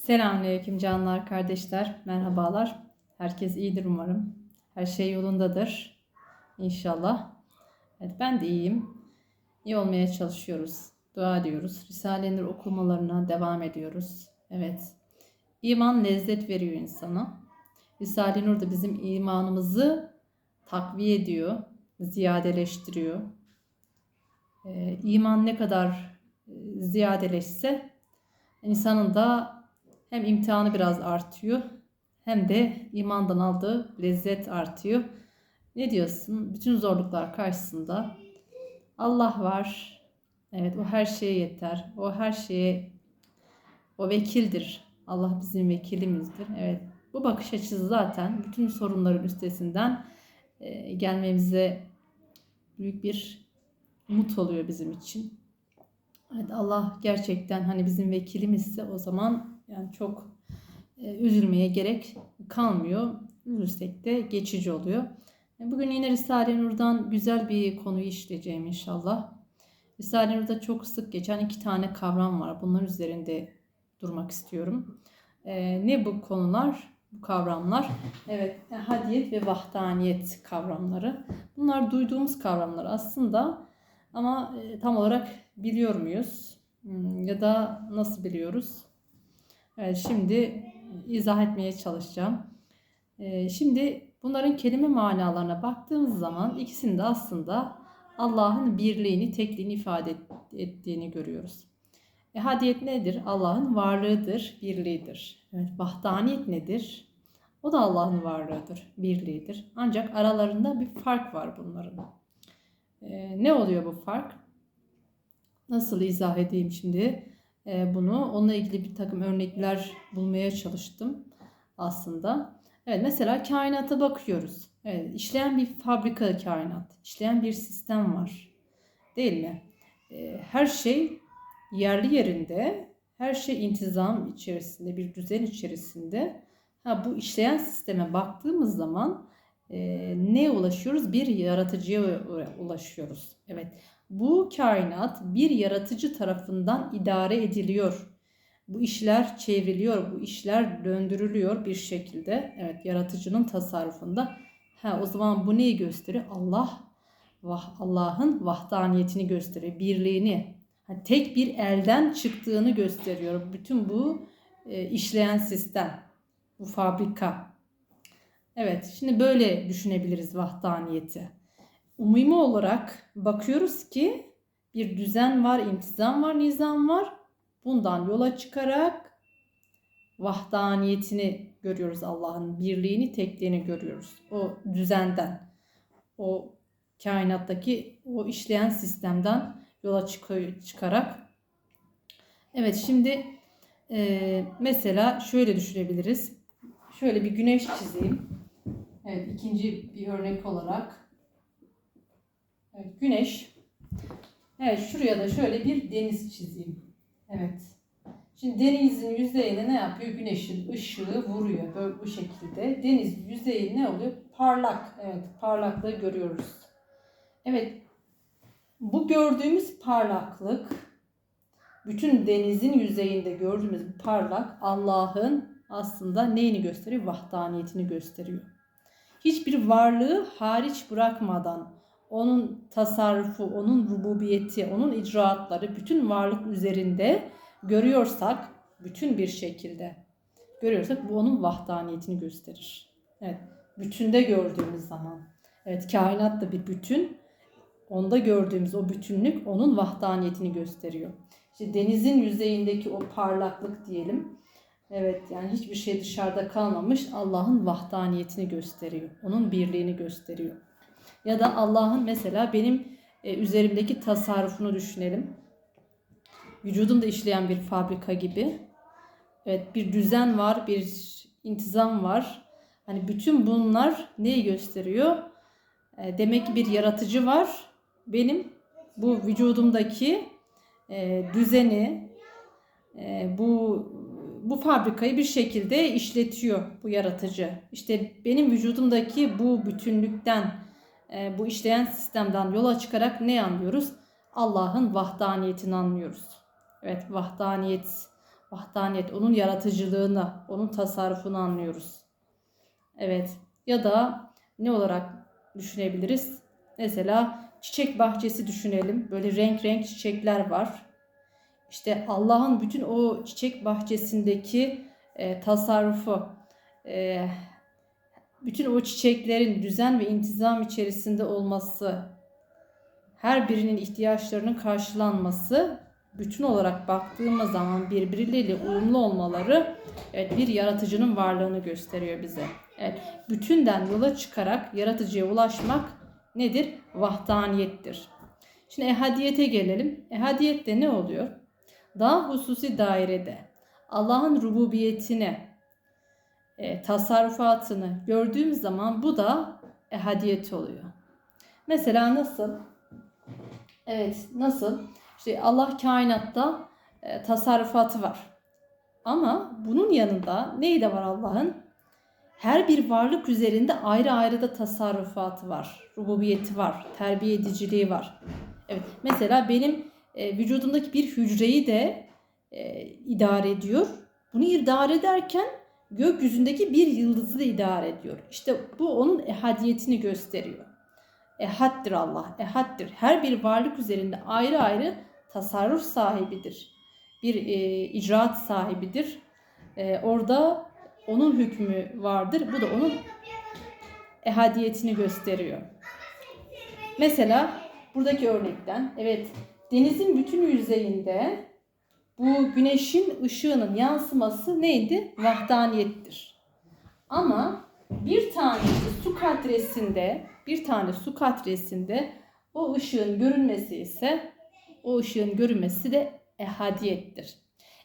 Selamünaleyküm canlar, kardeşler. Merhabalar. Herkes iyidir umarım. Her şey yolundadır. İnşallah. Evet, ben de iyiyim. İyi olmaya çalışıyoruz. Dua ediyoruz. Risale-i Nur okumalarına devam ediyoruz. Evet. İman lezzet veriyor insana. Risale-i Nur da bizim imanımızı takviye ediyor, ziyadeleştiriyor. Ee, iman ne kadar e, ziyadeleşse insanın da hem imtihanı biraz artıyor hem de imandan aldığı lezzet artıyor. Ne diyorsun? Bütün zorluklar karşısında Allah var. Evet o her şeye yeter. O her şeye o vekildir. Allah bizim vekilimizdir. Evet bu bakış açısı zaten bütün sorunların üstesinden e, gelmemize büyük bir umut oluyor bizim için. Evet Allah gerçekten hani bizim vekilimizse o zaman yani çok e, üzülmeye gerek kalmıyor. Üzülsek de geçici oluyor. E, Bugün yine Risale-i Nur'dan güzel bir konuyu işleyeceğim inşallah. Risale-i Nur'da çok sık geçen iki tane kavram var. Bunların üzerinde durmak istiyorum. E, ne bu konular? Bu kavramlar. Evet, hadiyet ve vahdaniyet kavramları. Bunlar duyduğumuz kavramlar aslında ama tam olarak biliyor muyuz? Hmm, Ya da nasıl biliyoruz? Evet, şimdi izah etmeye çalışacağım. Ee, Şimdi bunların kelime manalarına baktığımız zaman ikisinin de aslında Allah'ın birliğini, tekliğini ifade et- ettiğini görüyoruz. E, hadiyet nedir? Allah'ın varlığıdır, birliğidir. Evet, vahdaniyet nedir? O da Allah'ın varlığıdır, birliğidir. Ancak aralarında bir fark var bunların. E, ne oluyor bu fark? Nasıl izah edeyim şimdi bunu? Onunla ilgili bir takım örnekler bulmaya çalıştım aslında. Evet mesela kainata bakıyoruz. Evet, işleyen bir fabrika kainat, işleyen bir sistem var. Değil mi? E, her şey yerli yerinde, her şey intizam içerisinde, bir düzen içerisinde. Ha, bu işleyen sisteme baktığımız zaman e, neye ulaşıyoruz? Bir yaratıcıya ulaşıyoruz. Evet, bu kainat bir yaratıcı tarafından idare ediliyor. Bu işler çevriliyor, bu işler döndürülüyor bir şekilde. Evet, yaratıcının tasarrufunda. Ha, o zaman bu neyi gösteriyor? Allah, vah, Allah'ın vahdaniyetini gösteriyor, birliğini. Ha, tek bir elden çıktığını gösteriyor. Bütün bu e, işleyen sistem, bu fabrika. Evet, şimdi böyle düşünebiliriz vahdaniyeti. Umumi olarak bakıyoruz ki bir düzen var, intizam var, nizam var. Bundan yola çıkarak vahdaniyetini görüyoruz Allah'ın birliğini, tekliğini görüyoruz. O düzenden, o kainattaki o işleyen sistemden yola çıkarak. Evet şimdi e, mesela şöyle düşünebiliriz. Şöyle bir güneş çizeyim. Evet ikinci bir örnek olarak. Evet, güneş. Evet şuraya da şöyle bir deniz çizeyim. Evet. Şimdi denizin yüzeyine ne yapıyor? Güneşin ışığı vuruyor böyle bu şekilde. Deniz yüzeyi ne oluyor? Parlak. Evet, parlaklığı görüyoruz. Evet. Bu gördüğümüz parlaklık bütün denizin yüzeyinde gördüğümüz parlak Allah'ın aslında neyini gösteriyor? Vahdaniyetini gösteriyor. Hiçbir varlığı hariç bırakmadan onun tasarrufu, onun rububiyeti, onun icraatları bütün varlık üzerinde görüyorsak bütün bir şekilde görüyorsak bu onun vahdaniyetini gösterir. Evet, bütünde gördüğümüz zaman. Evet, kainat da bir bütün. Onda gördüğümüz o bütünlük onun vahdaniyetini gösteriyor. İşte denizin yüzeyindeki o parlaklık diyelim. Evet yani hiçbir şey dışarıda kalmamış Allah'ın vahdaniyetini gösteriyor. Onun birliğini gösteriyor. Ya da Allah'ın mesela benim e, üzerimdeki tasarrufunu düşünelim. Vücudumda işleyen bir fabrika gibi. Evet bir düzen var, bir intizam var. Hani bütün bunlar neyi gösteriyor? E, demek ki bir yaratıcı var. Benim bu vücudumdaki e, düzeni, e, bu bu fabrikayı bir şekilde işletiyor bu yaratıcı. İşte benim vücudumdaki bu bütünlükten, e, bu işleyen sistemden yola çıkarak ne anlıyoruz? Allah'ın vahdaniyetini anlıyoruz. Evet, vahdaniyet Vahdaniyet, onun yaratıcılığını, onun tasarrufunu anlıyoruz. Evet. Ya da ne olarak düşünebiliriz? Mesela çiçek bahçesi düşünelim. Böyle renk renk çiçekler var. İşte Allah'ın bütün o çiçek bahçesindeki e, tasarrufu, e, bütün o çiçeklerin düzen ve intizam içerisinde olması, her birinin ihtiyaçlarının karşılanması, bütün olarak baktığımız zaman birbirleriyle uyumlu olmaları evet, bir yaratıcının varlığını gösteriyor bize. Evet, bütünden yola çıkarak yaratıcıya ulaşmak nedir? Vahdaniyettir. Şimdi ehadiyete gelelim. Ehadiyette ne oluyor? Daha hususi dairede Allah'ın rububiyetini, e, tasarrufatını gördüğüm zaman bu da ehadiyet oluyor. Mesela nasıl? Evet, nasıl? İşte Allah kainatta e, tasarrufatı var. Ama bunun yanında neyi de var Allah'ın? Her bir varlık üzerinde ayrı ayrı da tasarrufatı var. Rububiyeti var, terbiye ediciliği var. Evet, mesela benim e, vücudumdaki bir hücreyi de e, idare ediyor. Bunu idare ederken gökyüzündeki bir yıldızı da idare ediyor. İşte bu onun ehadiyetini gösteriyor. Ehaddir Allah, ehaddir. Her bir varlık üzerinde ayrı ayrı tasarruf sahibidir. Bir e, icraat sahibidir. E, orada onun hükmü vardır. Bu da onun ehadiyetini gösteriyor. Mesela buradaki örnekten evet denizin bütün yüzeyinde bu güneşin ışığının yansıması neydi? Vahdaniyettir. Ama bir tane su katresinde, bir tane su katresinde o ışığın görünmesi ise o ışığın görünmesi de ehadiyettir.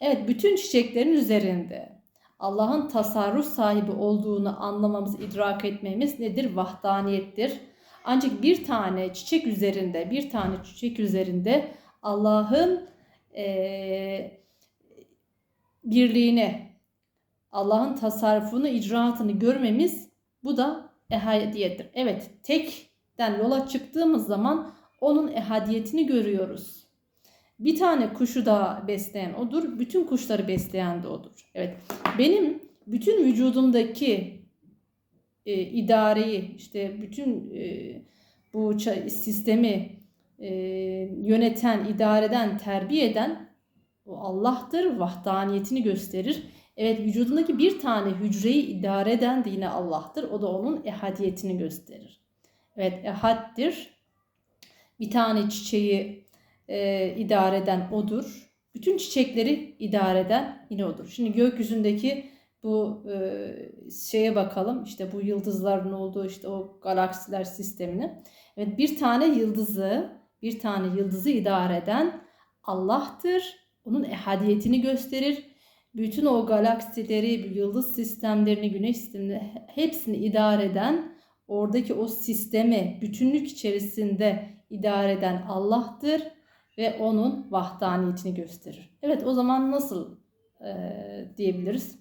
Evet bütün çiçeklerin üzerinde Allah'ın tasarruf sahibi olduğunu anlamamız, idrak etmemiz nedir? Vahdaniyettir. Ancak bir tane çiçek üzerinde, bir tane çiçek üzerinde Allah'ın e, birliğini, Allah'ın tasarrufunu, icraatını görmemiz bu da ehadiyettir. Evet, tekten yola çıktığımız zaman onun ehadiyetini görüyoruz. Bir tane kuşu da besleyen odur, bütün kuşları besleyen de odur. Evet, benim bütün vücudumdaki e, idareyi, işte bütün e, bu sistemi e, yöneten, idare eden, terbiye eden o Allah'tır, vahdaniyetini gösterir. Evet vücudundaki bir tane hücreyi idare eden de yine Allah'tır. O da onun ehadiyetini gösterir. Evet ehaddir. Bir tane çiçeği e, idare eden odur. Bütün çiçekleri idare eden yine odur. Şimdi gökyüzündeki bu e, şeye bakalım. İşte bu yıldızların olduğu işte o galaksiler sistemini. Evet bir tane yıldızı, bir tane yıldızı idare eden Allah'tır. Onun ehadiyetini gösterir. Bütün o galaksileri, yıldız sistemlerini, güneş sistemini hepsini idare eden, oradaki o sistemi bütünlük içerisinde idare eden Allah'tır ve onun vahdaniyetini gösterir. Evet o zaman nasıl e, diyebiliriz?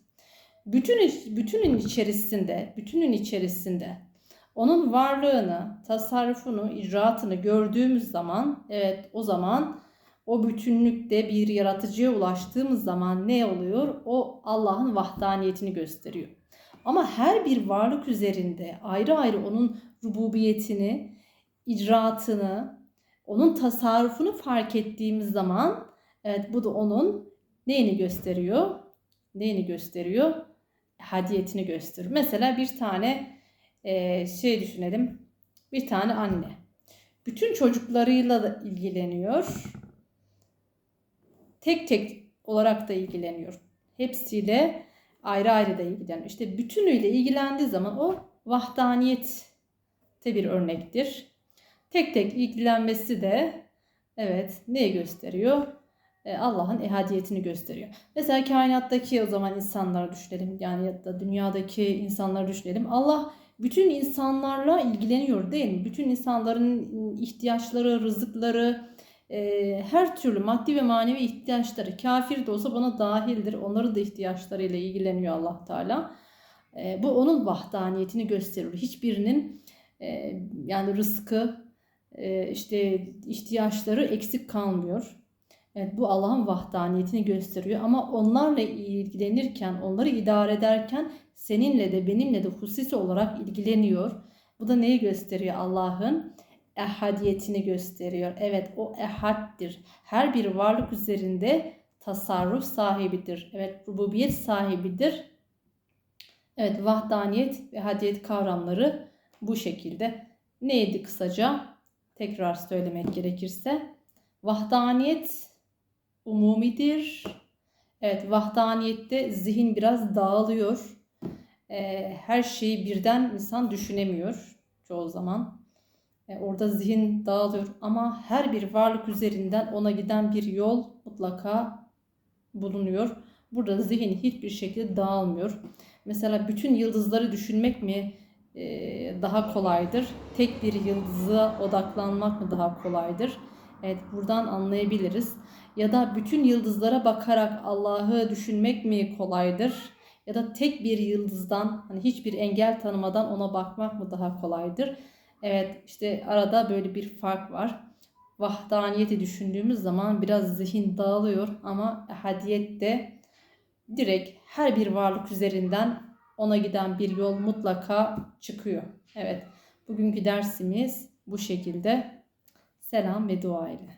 Bütün bütünün içerisinde, bütünün içerisinde onun varlığını, tasarrufunu, icraatını gördüğümüz zaman evet o zaman o bütünlükte bir yaratıcıya ulaştığımız zaman ne oluyor? O Allah'ın vahdaniyetini gösteriyor. Ama her bir varlık üzerinde ayrı ayrı onun rububiyetini, icraatını, onun tasarrufunu fark ettiğimiz zaman evet bu da onun neyini gösteriyor? Neyini gösteriyor? Hadiyetini gösteriyor. Mesela bir tane e, şey düşünelim. Bir tane anne. Bütün çocuklarıyla da ilgileniyor. Tek tek olarak da ilgileniyor. Hepsiyle ayrı ayrı da ilgileniyor. İşte bütünüyle ilgilendiği zaman o vahdaniyette bir örnektir. Tek tek ilgilenmesi de evet neyi gösteriyor? E, Allah'ın ehadiyetini gösteriyor. Mesela kainattaki o zaman insanları düşünelim. Yani ya da dünyadaki insanları düşünelim. Allah bütün insanlarla ilgileniyor değil mi? Bütün insanların ihtiyaçları, rızıkları, e, her türlü maddi ve manevi ihtiyaçları kafir de olsa bana dahildir. Onların da ihtiyaçlarıyla ilgileniyor Allah Teala. E, bu onun vahdaniyetini gösterir. Hiçbirinin e, yani rızkı, e, işte ihtiyaçları eksik kalmıyor. Evet bu Allah'ın vahdaniyetini gösteriyor ama onlarla ilgilenirken, onları idare ederken seninle de benimle de hususi olarak ilgileniyor. Bu da neyi gösteriyor? Allah'ın ehadiyetini gösteriyor. Evet o ehaddir. Her bir varlık üzerinde tasarruf sahibidir. Evet rububiyet sahibidir. Evet vahdaniyet ve hadiyet kavramları bu şekilde. Neydi kısaca? Tekrar söylemek gerekirse. Vahdaniyet umumidir. Evet vahdaniyette zihin biraz dağılıyor. Ee, her şeyi birden insan düşünemiyor çoğu zaman. Ee, orada zihin dağılıyor ama her bir varlık üzerinden ona giden bir yol mutlaka bulunuyor. Burada zihin hiçbir şekilde dağılmıyor. Mesela bütün yıldızları düşünmek mi e, daha kolaydır? Tek bir yıldıza odaklanmak mı daha kolaydır? Evet buradan anlayabiliriz. Ya da bütün yıldızlara bakarak Allah'ı düşünmek mi kolaydır? Ya da tek bir yıldızdan hani hiçbir engel tanımadan ona bakmak mı daha kolaydır? Evet işte arada böyle bir fark var. Vahdaniyeti düşündüğümüz zaman biraz zihin dağılıyor ama hadiyette direkt her bir varlık üzerinden ona giden bir yol mutlaka çıkıyor. Evet bugünkü dersimiz bu şekilde. Selam ve dua ile.